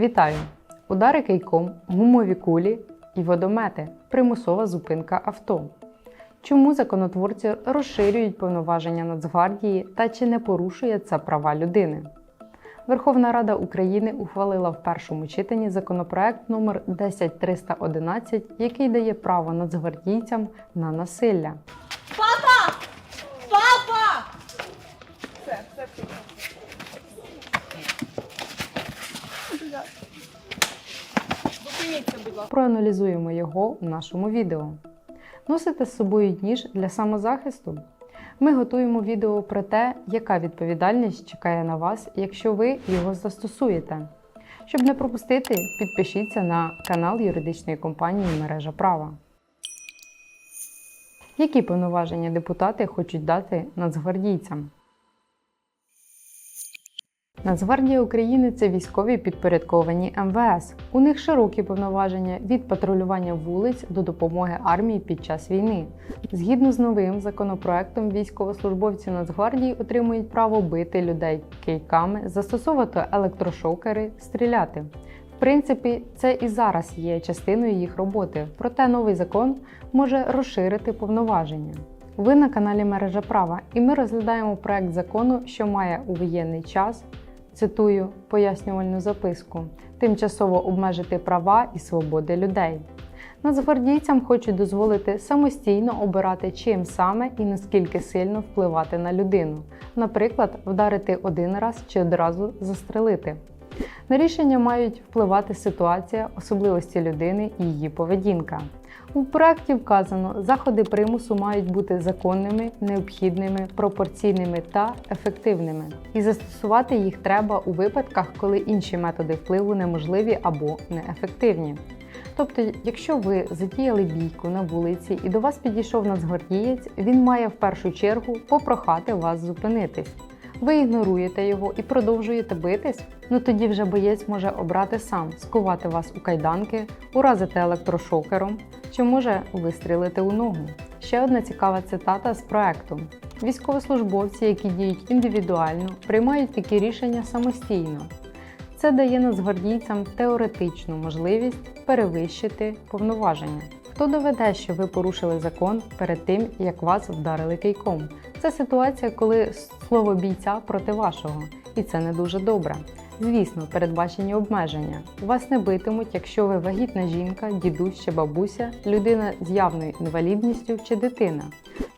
Вітаю! Удари кийком, гумові кулі і водомети. Примусова зупинка авто. Чому законотворці розширюють повноваження Нацгвардії та чи не порушує це права людини? Верховна Рада України ухвалила в першому читанні законопроект номер 10311, який дає право нацгвардійцям на насилля. Папа! Папа! Все, все тихо. Проаналізуємо його у нашому відео. Носите з собою ніж для самозахисту. Ми готуємо відео про те, яка відповідальність чекає на вас, якщо ви його застосуєте. Щоб не пропустити, підпишіться на канал юридичної компанії Мережа права. Які повноваження депутати хочуть дати нацгвардійцям? Нацгвардія України це військові підпорядковані МВС. У них широкі повноваження від патрулювання вулиць до допомоги армії під час війни. Згідно з новим законопроектом, військовослужбовці Нацгвардії отримують право бити людей кийками, застосовувати електрошокери, стріляти. В принципі, це і зараз є частиною їх роботи, проте новий закон може розширити повноваження. Ви на каналі Мережа права, і ми розглядаємо проект закону, що має у воєнний час цитую пояснювальну записку, тимчасово обмежити права і свободи людей. Нацгвардійцям хочуть дозволити самостійно обирати, чим саме і наскільки сильно впливати на людину, наприклад, вдарити один раз чи одразу застрелити. На рішення мають впливати ситуація, особливості людини і її поведінка. У проєкті вказано, заходи примусу мають бути законними, необхідними, пропорційними та ефективними. І застосувати їх треба у випадках, коли інші методи впливу неможливі або неефективні. Тобто, якщо ви затіяли бійку на вулиці і до вас підійшов нацгвардієць, він має в першу чергу попрохати вас зупинитись. Ви ігноруєте його і продовжуєте битись, ну тоді вже боєць може обрати сам, скувати вас у кайданки, уразити електрошокером чи може вистрілити у ногу. Ще одна цікава цитата з проекту: військовослужбовці, які діють індивідуально, приймають такі рішення самостійно. Це дає нацгвардійцям теоретичну можливість перевищити повноваження. Хто доведе, що ви порушили закон перед тим, як вас вдарили кийком? Це ситуація, коли слово бійця проти вашого, і це не дуже добре. Звісно, передбачені обмеження. Вас не битимуть, якщо ви вагітна жінка, дідусь бабуся, людина з явною інвалідністю чи дитина.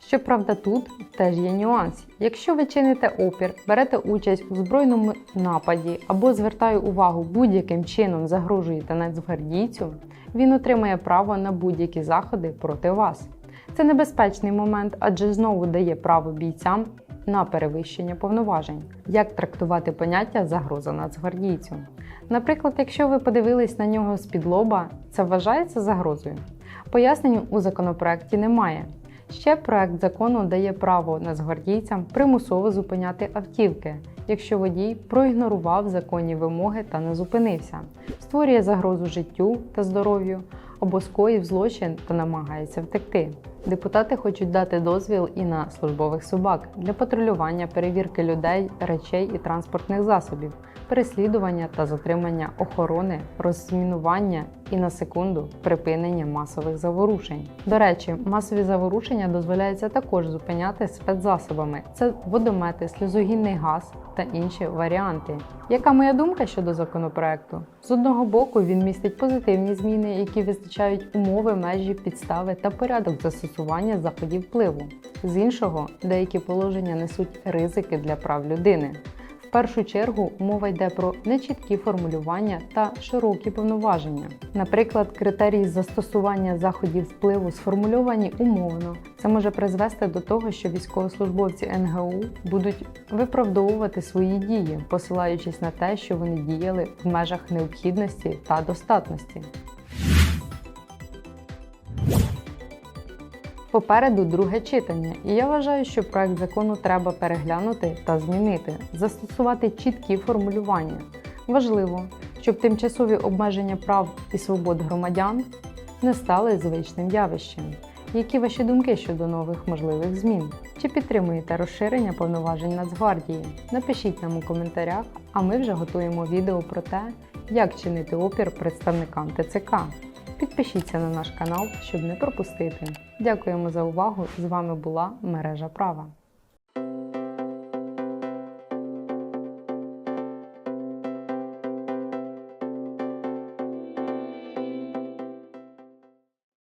Щоправда, тут теж є нюанс. Якщо ви чините опір, берете участь у збройному нападі або звертаю увагу будь-яким чином загрожуєте нацгвардійцю, він отримає право на будь-які заходи проти вас. Це небезпечний момент, адже знову дає право бійцям на перевищення повноважень. Як трактувати поняття загроза нацгвардійцю? Наприклад, якщо ви подивились на нього з-під це вважається загрозою? Пояснень у законопроекті немає. Ще проект закону дає право нацгвардійцям примусово зупиняти автівки, якщо водій проігнорував законні вимоги та не зупинився, створює загрозу життю та здоров'ю або скоїв злочин та намагається втекти. Депутати хочуть дати дозвіл і на службових собак для патрулювання, перевірки людей, речей і транспортних засобів, переслідування та затримання охорони, розмінування і на секунду припинення масових заворушень. До речі, масові заворушення дозволяється також зупиняти спецзасобами: це водомети, сльозогінний газ та інші варіанти. Яка моя думка щодо законопроекту? З одного боку, він містить позитивні зміни, які визначають умови, межі, підстави та порядок застосування заходів впливу. З іншого, деякі положення несуть ризики для прав людини. В першу чергу мова йде про нечіткі формулювання та широкі повноваження. Наприклад, критерії застосування заходів впливу сформульовані умовно. Це може призвести до того, що військовослужбовці НГУ будуть виправдовувати свої дії, посилаючись на те, що вони діяли в межах необхідності та достатності. Попереду друге читання, і я вважаю, що проект закону треба переглянути та змінити, застосувати чіткі формулювання. Важливо, щоб тимчасові обмеження прав і свобод громадян не стали звичним явищем. Які ваші думки щодо нових можливих змін? Чи підтримуєте розширення повноважень Нацгвардії? Напишіть нам у коментарях, а ми вже готуємо відео про те, як чинити опір представникам ТЦК. Підпишіться на наш канал, щоб не пропустити. Дякуємо за увагу! З вами була мережа права.